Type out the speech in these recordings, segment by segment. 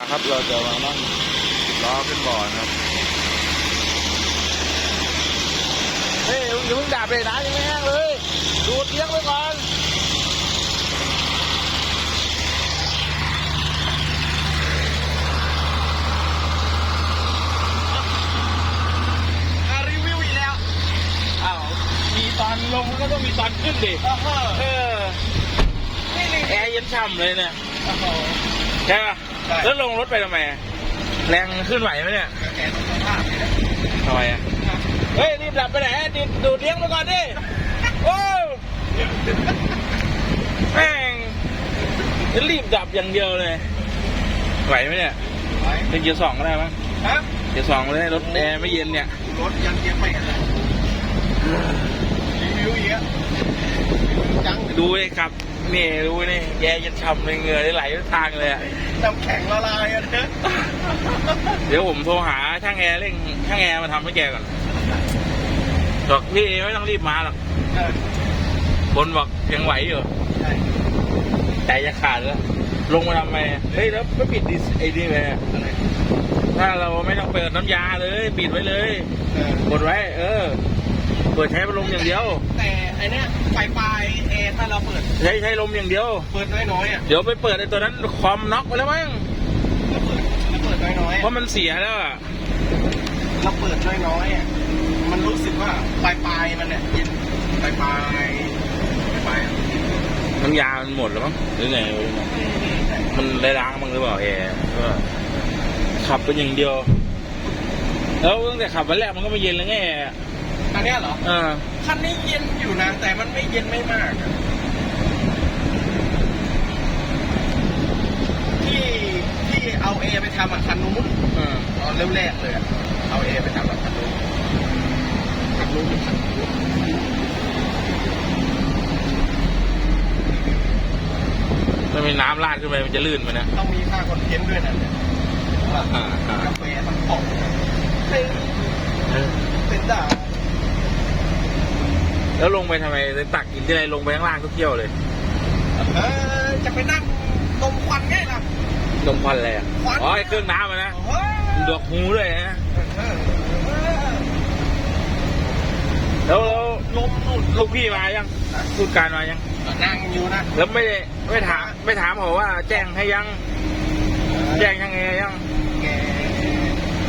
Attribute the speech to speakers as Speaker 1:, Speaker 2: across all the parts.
Speaker 1: ครับเราจะมานั่งล้อขึ้นบ่อนะครับเฮ้ยอย่าเพิ่งด่าไปนะยังไม่แห้งเลย ดูดเลี้ยงไว้ก่อน
Speaker 2: อะรีวิวอีกแล้ว
Speaker 1: อ้าวมีตอนลงแล้วก็ต้องมีตอนขึ้นดิเออ
Speaker 2: นี่นี่
Speaker 1: แอร์เย็นช่ำเลยเนี่ย
Speaker 2: อ้โห
Speaker 1: ใช่ปะ
Speaker 2: ใช่
Speaker 1: แล้วลงรถไปทำไมแรงขึ้นไหวไหมเนี่ย
Speaker 2: แกต้องสภาพนี่แหละ
Speaker 1: ทำไมอะเฮ้ยรีบดับไปไหนรีบดูดเลี้ยงไปก่อนดิโอ้ยแม่งจะรีบดับอย่างเดียวเลย ไหวไหมเนี่ย
Speaker 2: ไว้
Speaker 1: เป็นเกียร์สองก็ได้มั้ง
Speaker 2: ฮะ
Speaker 1: เกียร์สองเลยรถแอร์ไม่เย็นเนี่ย
Speaker 2: รถยังเกียร์ไม่กันเลยรีวิวอีกแล้วรีวิวจัง
Speaker 1: ดูเลยครับ นี่ดูนี่แย่ยันช่ำเลยเหงื่อไหลทุกทางเลยอะ
Speaker 2: น้ำแข็งละลายอะเด้อ
Speaker 1: เดี๋ยวผมโทรหาช่างแอร์เร่งช่างแอร์มาทำให้แกก่อนบอกพี่ไม่ต้องรีบมาหรอก
Speaker 2: เออบ
Speaker 1: นบอกยังไหวอยู่
Speaker 2: ใช่
Speaker 1: ใจจะขาดแล้วลงมาทำไมเฮ้ยแล้วไม่ปิดดิสไอ้นี่ไปอะ
Speaker 2: อะไร
Speaker 1: ถ้าเราไม่ต้องเปิดน้ำยาเลย ปิดไว้เลย
Speaker 2: เออก
Speaker 1: ดไว้ เออ เปิดใช้พัดลมอย่างเดียว
Speaker 2: แต่ไอเนี้ยไฟปลายแอร์ถ้าเราเปิด
Speaker 1: ใช้ใช้ลมอย่างเดียว
Speaker 2: เปิดน้อยๆอะ
Speaker 1: เดี๋ยวไปเปิดไอ้ตัวนั้นคอมน็อกไปแล้วมั้ง
Speaker 2: เราเปิดเราเปิดน้อยๆ
Speaker 1: เพ
Speaker 2: อะ
Speaker 1: ราะมันเสียแล้วอะ
Speaker 2: เราเปิดน้อยๆอะมันรู้สึกว่าปลายปลายๆมันเนี่ยเย็นปลายปลายปลายปลายๆอะ
Speaker 1: น้ำยามันหมดแล้วมั้งหรือไงมันได้ล้างมั้งหรือเปล่าแอร์ก็ขับเป็นอย่างเดียว แล้วตั้งแต่ขับวันแรกมันก็ไม่เย็นแล้วไงแอร์
Speaker 2: อันเนี้ยเหรอ
Speaker 1: เออ
Speaker 2: คันนี้เย็นอยู่นะ แต่มันไม่เย็นไม่มากอะที่ที่เอาเอไปทำอะคันนู้น
Speaker 1: เออ
Speaker 2: ตอนเริ่มแรกเลยอะเอาเอไปทำอะคันนู้นคันนู้นเป็นคันนู้น
Speaker 1: ถ้ามีน้ำราดขึ้นไปมันจะลื่นไปนะ
Speaker 2: ต้องมีค่าคอนเทนต์ด้วยนะเนี่ย
Speaker 1: อ่าอ่าอ่ากา
Speaker 2: แฟทั้งกล่องเต็ม
Speaker 1: เออ
Speaker 2: เต็มด่า
Speaker 1: แล้วลงไปทำไมไปตักกินที่ไรลงไปข้างล่างทุกเที่ยวเลย
Speaker 2: เออจะไปนั่งดมควันไงล่ะ
Speaker 1: ลงควันอะไรอะ
Speaker 2: ควัน
Speaker 1: อ๋อไอ้เครื่องน้ำอะนะ
Speaker 2: เฮ้ย
Speaker 1: ดวกหูด้วยนะ
Speaker 2: เออเออ
Speaker 1: แล้วแล้ว
Speaker 2: ลมนู่น
Speaker 1: ลูกพี่มายังพูดการมายัง
Speaker 2: นั่งอยู่นะ
Speaker 1: แล้วไม่ได้ไม่ถามไม่ถามเขาว่า แจ้งให้ยัง แจ้งยังไงยัง
Speaker 2: แก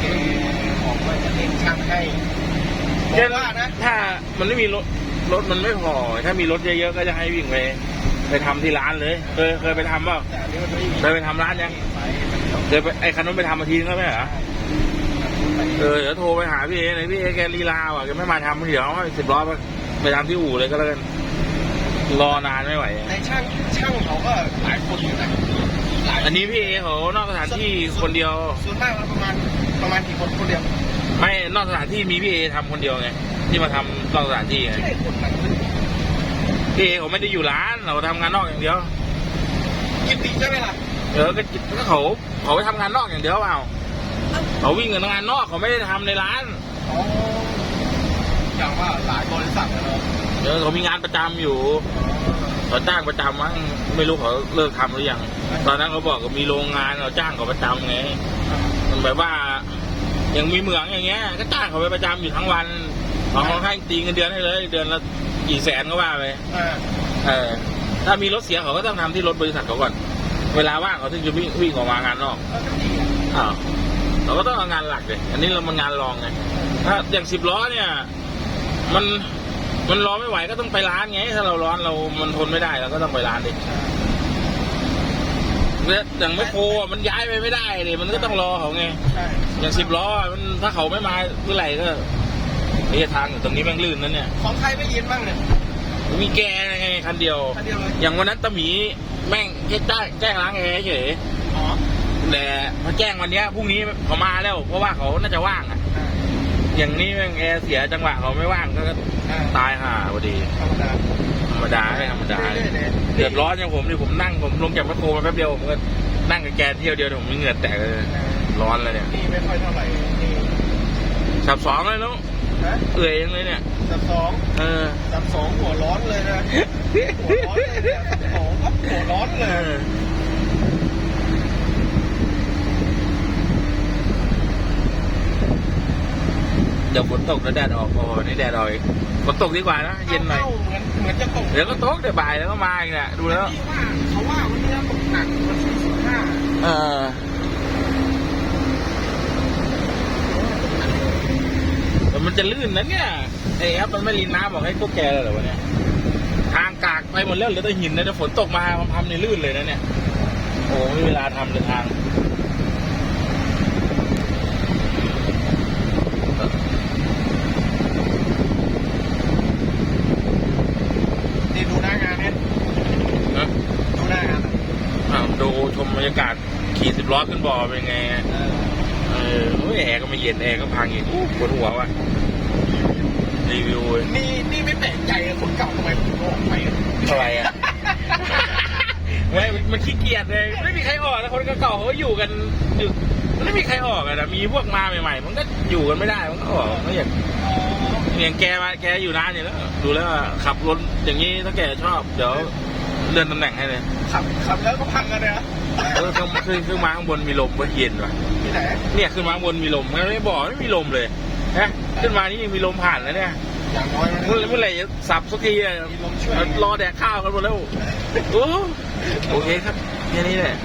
Speaker 2: แกบอกว่าจะเล่นช่างให้บ
Speaker 1: เช่
Speaker 2: อนกว่านะ
Speaker 1: ถ้ามันไม่มีรถ รถมันไม่พอ ถ้ามีรถเยอะๆก็จะให้วิ่งไปไปทำที่ร้านเลย เคยเคยไปทำเปล่าเคยไปทำร้านยังเคยไปไอ้คันนู้นไปทำมาทีนึงแล้วไหมเหรอเออเดี๋ยวโทรไปหาพี่เอหน่อยพี่เอแกลีลาว่ะแกไม่มาทำเดี๋ยวสิบล้อไปไปทำที่อู่เลยก็แล้วกันรอนานไม่ไหว
Speaker 2: ในช่างช่างเขาก็หลายคนอยู่นะ
Speaker 1: อันนี้พี่เอเขานอกสถานที่คนเดียว
Speaker 2: ส่วนมากแล้วประมาณประมาณกี่คนคนเดียว
Speaker 1: ไม่นอกสถานที่มีพี่เอทำคนเดียวไงที่มาทำนอกสถานที่ไง
Speaker 2: ใช่คนหนัง
Speaker 1: พี่เอเขาไม่ได้อยู่ร้านเราทำงานนอกอย่างเดียว
Speaker 2: ยินดีใช่ไหมล่ะ
Speaker 1: เออก็ก็เขาเขาไปทำงานนอกอย่างเดียวเปล่าเขาวิ่งกันงานนอกเขาไม่ได้ทำในร้าน
Speaker 2: อ๋ออย่างว่าหลายบริษัทนะเนาะ
Speaker 1: เออเขามีงานประจำอยู่ เขาจ้างประจำมั้งไม่รู้เขาเลิกทำหรือยัง ตอนนั้นเขาบอกว่ามีโรงงานเขาจ้างเขาประจำไงมันแบบว่ายังมีเหมืองอย่างเงี้ย ก็จ้างเขาไปประจำอยู่ทั้งวันเขาค่อนข้างตีเงินเดือนให้เลย เดือนละกี่แสนก็ว่าไป
Speaker 2: อ่า
Speaker 1: เออ ถ้ามีรถเสียเขาก็ต้องทำที่รถบริษัทเขาก่อน เวลาว่างเขาถึงจะวิ่งวิ่งออกมางานนอก
Speaker 2: แล้วก็ดีอะ
Speaker 1: อ้าวเราก็ต้องเอางานหลักเลยอันนี้เรามันงานรองไงถ้าอย่างสิบล้อเนี่ย มัน มันรอไม่ไหวก็ต้องไปร้านไง ถ้าเราร้อนเรา มันทนไม่ได้เราก็ต้องไปร้านดิแล้วอย่างไม่โครอะมันย้ายไปไม่ได้ดิมันก็ต้องรอเขาไง
Speaker 2: ใช่
Speaker 1: อย่างสิบล้ออะมันถ้าเขาไม่มาเมื่อไหร่ก็ไอ้ทางอยู่ตรงนี้แม่งลื่นนั่นเนี่ย
Speaker 2: ของใครไม่เย็นบ้างเนี่ย
Speaker 1: มีแกไงคันเดียว
Speaker 2: คันเดียวเลย
Speaker 1: อย่างวันนั้นตะหมีแม่งแค่แจ้งแจ้งล้างแอร์เฉย
Speaker 2: อ๋อ
Speaker 1: แต่พอแจ้งวันเนี้ยพรุ่งนี้เขามาแล้ว เพราะว่าเขาน่าจะว่างอะ
Speaker 2: อ่า
Speaker 1: อย่างนี้แม่งแอร์เสียจังหวะเขาไม่ว่างก็
Speaker 2: อ่า
Speaker 1: ตายห่าพอดี
Speaker 2: ธรรมดา
Speaker 1: ธรรมดาไม่ธรรมดา
Speaker 2: เรื่อยๆเลย
Speaker 1: เดือดร้อนอย่างผมนี่ผมนั่งผมลงจากรถโคมาแป๊บเดียวผมก็นั่งกับแกเที่ยวเดียวผมเหงื่อแตกเลยร้อนเลยเนี่ย
Speaker 2: นี่ไม่ค่อยเท่าไหร่นี่
Speaker 1: สับสองเลยเนาะ
Speaker 2: นะ
Speaker 1: เอื่อยยังเลยเนี่ย
Speaker 2: สับสอง
Speaker 1: เออ
Speaker 2: สับสองหัวร้อนเลยนะหัวร้อนเลยเนี่ยสับสองครับหัวร้อนเล
Speaker 1: เอยอ เดี๋ยวฝนตกแล้วแดดออกโอ้โหนี่แดดออกอีกฝนตกดีกว่านะเย็นหน่อย
Speaker 2: เหมือนเหมือนจะตก
Speaker 1: เดี๋ยวก็ตกเดี๋ยวบ่ายแล้วก็มาอีกเนี่ยดูแล้ว
Speaker 2: ที่ว่าเขาว่าวันนี้ตกหนักวันที่สิบห้า
Speaker 1: เออ แต่มันจะลื่นนะเนี่ยไอ้แอปมันไม่รีนน้ำบอกให้พวกแกเลยเหรอวะเนี่ยทางกากไปหมดแล้วเหลือแต่หินนะเดี๋ยวฝนตกมามันทำในลื่นเลยนะเนี่ย โอ้ไม่มีเวลาทำเลยทาง
Speaker 2: นี่ดูหน้างานเนี่ย
Speaker 1: นะ
Speaker 2: ดูหน้างานอะ
Speaker 1: อ้าว ดูชมบรรยากาศขี่สิบล้อขึ้นบ่อเป็นไง
Speaker 2: เออ
Speaker 1: เออโอ้ยแอร์ก็ไม่เย็นแอร์ก็พังอีกอู้ปวดหัวว่ะรีวิวเว้ย
Speaker 2: นี่นี่ไม่แปลกใจเลยคนเก่าทำไมถึงออกไป
Speaker 1: อะไรอะไม่มันขี้เกียจเลย ไม่มีใครออกนะคนเก่าๆเขาก็อยู่กันอยู่มันไม่มีใครออกอะนะมีพวกมาใหม่ๆมันก็อยู่กันไม่ได้มันก็ออกก็อย่างอย่างแกมาแกอยู่นานอยู่แล้วดูแล้วอะขับรถอย่างนี้ถ้าแกชอบเดี๋ยว เลื่อนตำแหน่งให้เลย
Speaker 2: ขับขับแล้วก็พังกันเลยนะ
Speaker 1: เออขึ้นขึ้นขึ้นมาข้างบนมีลมก็เย็นว่ะ
Speaker 2: ที่ไหน
Speaker 1: เนี่ยขึ้นมาข้างบนมีลมมันไม่บอกไม่มีลมเลยนะขึ้นมานี่ยังมีลมผ่านแล้วเนี่ย
Speaker 2: อย่างน้อยมัน
Speaker 1: เมื่อเมื่อไหร่จะสับสักทีอะ
Speaker 2: มีลมช่วย
Speaker 1: รอแดกข้าวกันหมดแล้วโอ้โอเคครับแค่นี้แหละ